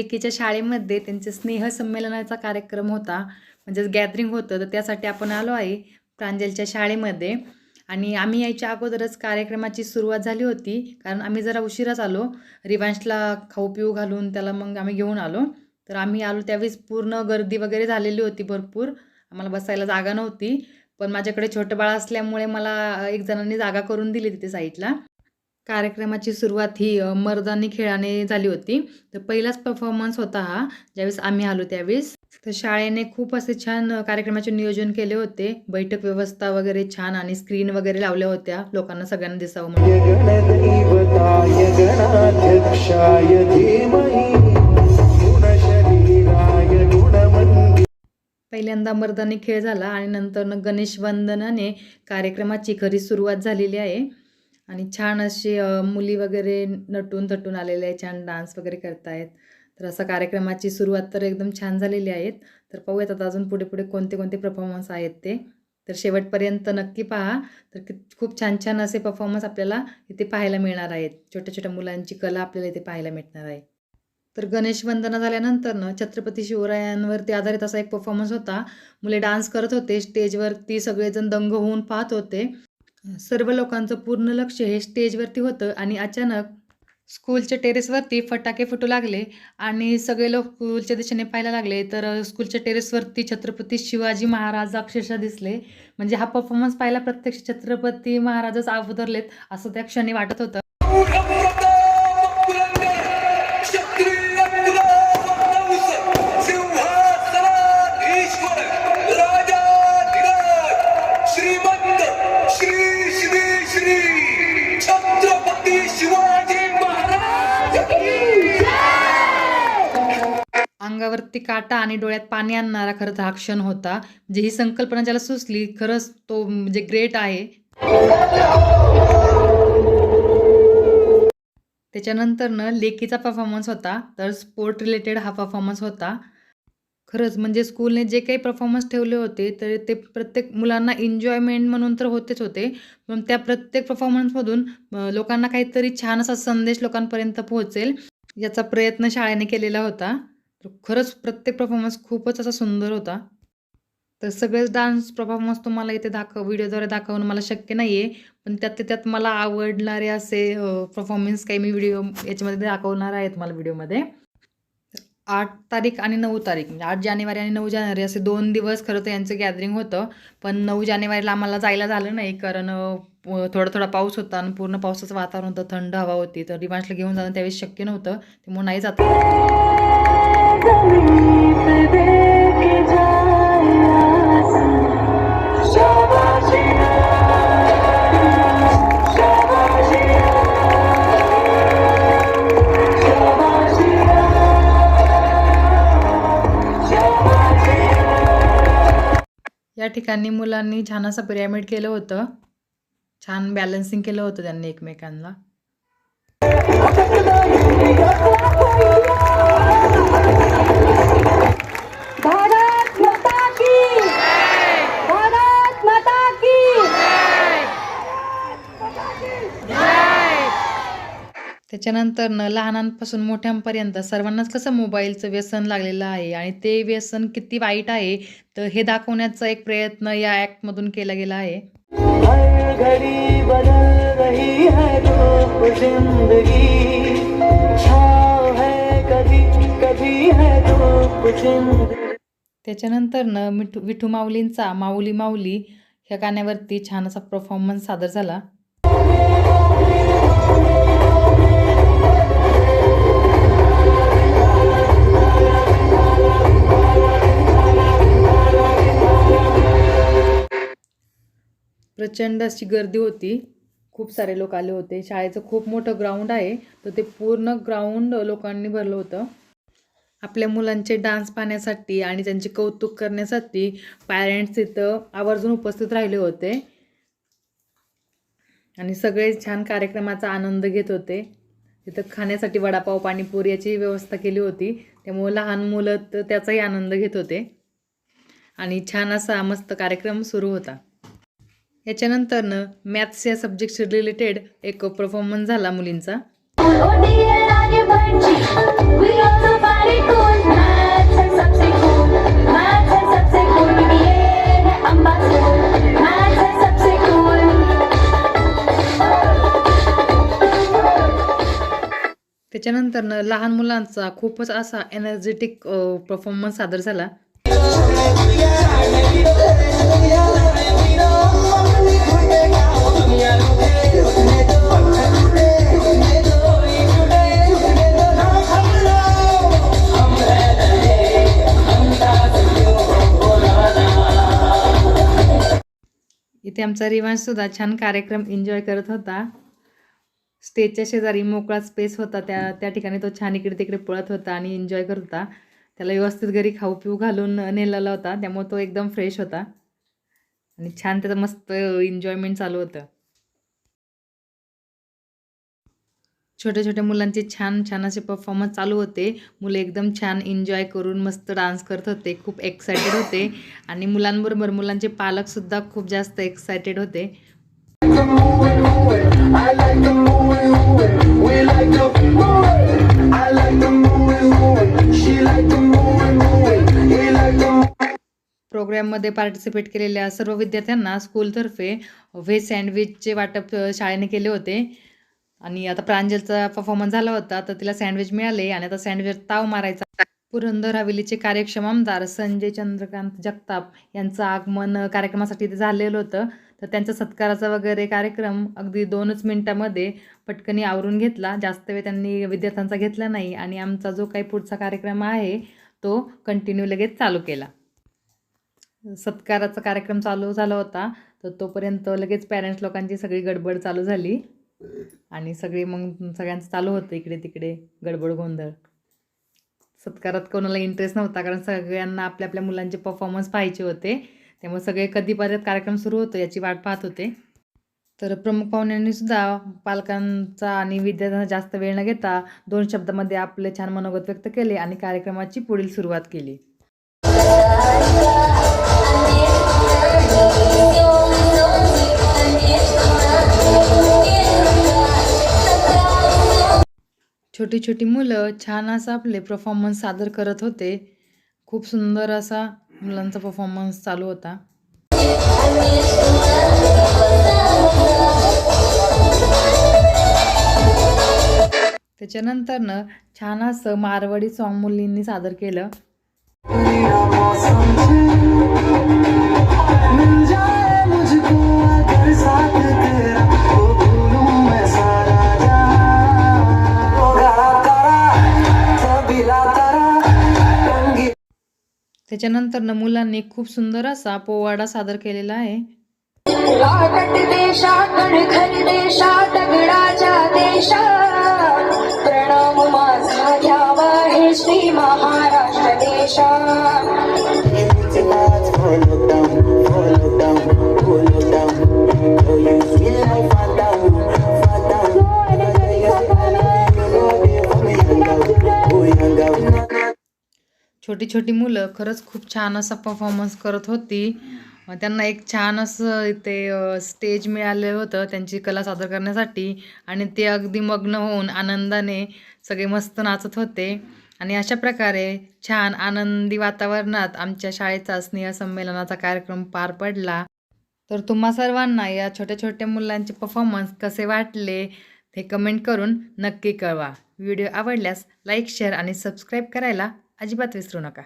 लेकीच्या शाळेमध्ये त्यांचे स्नेहसंमेलनाचा कार्यक्रम होता. म्हणजेच गॅदरिंग होतं. तर त्यासाठी आपण आलो आहे प्रांजलच्या शाळेमध्ये. आणि आम्ही यायच्या अगोदरच कार्यक्रमाची सुरुवात झाली होती. कारण आम्ही जरा उशिराच आलो. रिवांशला खाऊ पिऊ घालून त्याला मग आम्ही घेऊन आलो. तर आम्ही आलो त्यावेळेस पूर्ण गर्दी वगैरे झालेली होती भरपूर. आम्हाला बसायला जागा नव्हती. पण माझ्याकडे छोटं बाळ असल्यामुळे मला एक जणांनी जागा करून दिली तिथे साईडला कार्यक्रमाची सुरुवात ही मर्दानी खेळाने झाली होती. तर पहिलाच परफॉर्मन्स होता हा ज्यावेळेस आम्ही आलो त्यावेळेस. तर शाळेने खूप असे छान कार्यक्रमाचे नियोजन केले होते. बैठक व्यवस्था वगैरे छान आणि स्क्रीन वगैरे लावल्या होत्या. लोकांना सगळ्यांना दिसावं म्हणून. पहिल्यांदा मर्दानी खेळ झाला आणि नंतर गणेश वंदनाने कार्यक्रमाची खरी सुरुवात झालेली आहे. आणि छान अशी मुली वगैरे नटून थटून आलेले आहे छान डान्स वगैरे करतायत. तर असं कार्यक्रमाची सुरुवात तर एकदम छान झालेली आहेत. तर पाहूयात आता अजून पुढे पुढे कोणते कोणते परफॉर्मन्स आहेत ते. तर शेवटपर्यंत नक्की पहा. तर खूप छान छान असे परफॉर्मन्स आपल्याला इथे पाहायला मिळणार आहेत. छोट्या छोट्या मुलांची कला आपल्याला इथे पाहायला मिळणार आहे. तर गणेश वंदना झाल्यानंतर ना छत्रपती शिवरायांवरती आधारित असा एक परफॉर्मन्स होता. मुले डान्स करत होते. स्टेजवरती सगळेजण दंग होऊन पाहत होते. सर्व लोकांचं पूर्ण लक्ष हे स्टेजवरती होतं आणि अचानक स्कूलच्या टेरेसवरती फटाके फुटू लागले आणि सगळे लोक स्कूलच्या दिशेने पाहायला लागले. तर स्कूलच्या टेरेसवरती छत्रपती शिवाजी महाराज अक्षरशः दिसले. म्हणजे हा परफॉर्मन्स पाहायला प्रत्यक्ष छत्रपती महाराजच अवतरलेत असं त्या क्षणी वाटत होतं. अंगावरती काटा आणि डोळ्यात पाणी आणणारा खरंच हा क्षण होता म्हणजे ही संकल्पना ज्याला सुचली खरंच तो म्हणजे ग्रेट आहे. त्याच्यानंतरनं लेकीचा परफॉर्मन्स होता तर स्पोर्ट रिलेटेड हा परफॉर्मन्स होता. खरंच म्हणजे स्कूलने जे काही परफॉर्मन्स ठेवले होते तर ते प्रत्येक मुलांना एन्जॉयमेंट म्हणून तर होतेच होते पण त्या प्रत्येक परफॉर्मन्समधून लोकांना काहीतरी छान असा संदेश लोकांपर्यंत पोहोचेल याचा प्रयत्न शाळेने केलेला होता. तर खरंच प्रत्येक परफॉर्मन्स खूपच असा सुंदर होता. तर सगळेच डान्स परफॉर्मन्स तुम्हाला इथे दाखव व्हिडिओद्वारे दाखवणं मला शक्य नाही आहे पण त्यात त्यात मला आवडणारे असे परफॉर्मन्स काही मी व्हिडिओ याच्यामध्ये दाखवणार आहे तुम्हाला व्हिडिओमध्ये आठ तारीख आणि नऊ तारीख म्हणजे आठ जानेवारी आणि नऊ जानेवारी असे दोन दिवस खरं तर यांचं गॅदरिंग होतं. पण नऊ जानेवारीला आम्हाला जायला झालं नाही कारण थोडा थोडा पाऊस होता आणि पूर्ण पावसाचं वातावरण होतं थंड हवा होती. तर रिवांशला घेऊन जाणं त्यावेळेस शक्य नव्हतं. त्यामुळे नाही जात. या ठिकाणी मुलांनी छान असं पिरॅमिड केलं होतं. छान बॅलन्सिंग केलं होतं त्यांनी एकमेकांना त्याच्यानंतरनं लहानांपासून मोठ्यांपर्यंत सर्वांनाच कसं मोबाईलचं व्यसन लागलेलं आहे आणि ते व्यसन किती वाईट आहे तर हे दाखवण्याचा एक प्रयत्न या ॲक्टमधून केला गेला आहे. जिंदगी त्याच्यानंतरनं मिठू विठू माऊलींचा माऊली माऊली ह्या गाण्यावरती छान असा परफॉर्मन्स सादर झाला. प्रचंड अशी गर्दी होती. खूप सारे लोक आले होते. शाळेचं खूप मोठं ग्राउंड आहे. तर ते पूर्ण ग्राउंड लोकांनी भरलं होतं. आपल्या मुलांचे डान्स पाहण्यासाठी आणि त्यांचे कौतुक करण्यासाठी पॅरेंट्स इथं आवर्जून उपस्थित राहिले होते. आणि सगळे छान कार्यक्रमाचा आनंद घेत होते. तिथं खाण्यासाठी वडापाव पाणीपुरी याची व्यवस्था केली होती. त्यामुळे लहान मुलं तर त्याचाही आनंद घेत होते. आणि छान असा मस्त कार्यक्रम सुरू होता. ह्याच्यानंतरनं मॅथ्स या सब्जेक्टशी रिलेटेड एक परफॉर्मन्स झाला मुलींचा. त्याच्यानंतरनं लहान मुलांचा खूपच असा एनर्जेटिक परफॉर्मन्स सादर झाला. इथे आमचा रिवांश सुद्धा छान कार्यक्रम एन्जॉय करत होता. स्टेजच्या शेजारी मोकळा स्पेस होता. त्या त्या ठिकाणी तो छान इकडे तिकडे पळत होता आणि एन्जॉय करत होता. त्याला व्यवस्थित घरी खाऊ पिऊ घालून नेलेला होता. त्यामुळे तो एकदम फ्रेश होता. आणि छान त्याचं मस्त एन्जॉयमेंट चालू होतं. छोट्या छोट्या मुलांचे छान छान असे परफॉर्मन्स चालू होते. मुलं एकदम छान एन्जॉय करून मस्त डान्स करत होते खूप एक्सायटेड होते. आणि मुलांबरोबर मुलांचे पालकसुद्धा खूप जास्त एक्सायटेड होते. प्रोग्रॅममध्ये पार्टिसिपेट केलेल्या सर्व विद्यार्थ्यांना स्कूलतर्फे व्हेज सँडविचचे वाटप शाळेने केले होते. आणि आता प्रांजलचा परफॉर्मन्स झाला होता तर तिला सँडविच मिळाले आणि आता सँडविच ताव मारायचा. पुरंदर हवेलीचे कार्यक्षम आमदार संजय चंद्रकांत जगताप यांचं आगमन कार्यक्रमासाठी ते झालेलं होतं. तर त्यांचा सत्काराचा वगैरे कार्यक्रम अगदी दोनच मिनटामध्ये पटकनी आवरून घेतला. जास्त वेळ त्यांनी विद्यार्थ्यांचा घेतला नाही आणि आमचा जो काही पुढचा कार्यक्रम आहे तो कंटिन्यू लगेच चालू केला. सत्काराचा कार्यक्रम चालू झाला होता तर तोपर्यंत लगेच पॅरेंट्स लोकांची सगळी गडबड चालू झाली. आणि सगळी मग सगळ्यांचं चालू होतं इकडे तिकडे गडबड गोंधळ. सत्कारात कोणाला इंटरेस्ट नव्हता कारण सगळ्यांना आपल्या आपल्या मुलांचे परफॉर्मन्स पाहायचे होते. त्यामुळे सगळे कधीपर्यंत कार्यक्रम सुरू होतो याची वाट पाहत होते. तर प्रमुख पाहुण्यांनी सुद्धा पालकांचा आणि विद्यार्थ्यांना जास्त वेळ न घेता दोन शब्दामध्ये आपले छान मनोगत व्यक्त केले आणि कार्यक्रमाची पुढील सुरुवात केली. छोटी छोटी मुलं छान असं आपले परफॉर्मन्स सादर करत होते. खूप सुंदर असा मुलांचा परफॉर्मन्स चालू होता. त्याच्यानंतरनं छान असं मारवाडी सॉन्ग मुलींनी सादर केलं. मुझको त्याच्यानंतरनं मुलांनी खूप सुंदर असा पोवाडा सादर केलेला आहे. श्री महाराष्ट्र देशा छोटी छोटी मुलं खरंच खूप छान असा परफॉर्मन्स करत होती. त्यांना एक छान असं इथे स्टेज मिळालं होतं त्यांची कला सादर करण्यासाठी. आणि ते अगदी मग्न होऊन आनंदाने सगळे मस्त नाचत होते. आणि अशा प्रकारे छान आनंदी वातावरणात आमच्या शाळेचा स्नेहसंमेलनाचा कार्यक्रम पार पडला. तर तुम्हा सर्वांना या छोट्या छोट्या मुलांचे परफॉर्मन्स कसे वाटले ते कमेंट करून नक्की कळवा. व्हिडिओ आवडल्यास लाईक शेअर आणि सबस्क्राईब करायला अजिबात विसरू नका.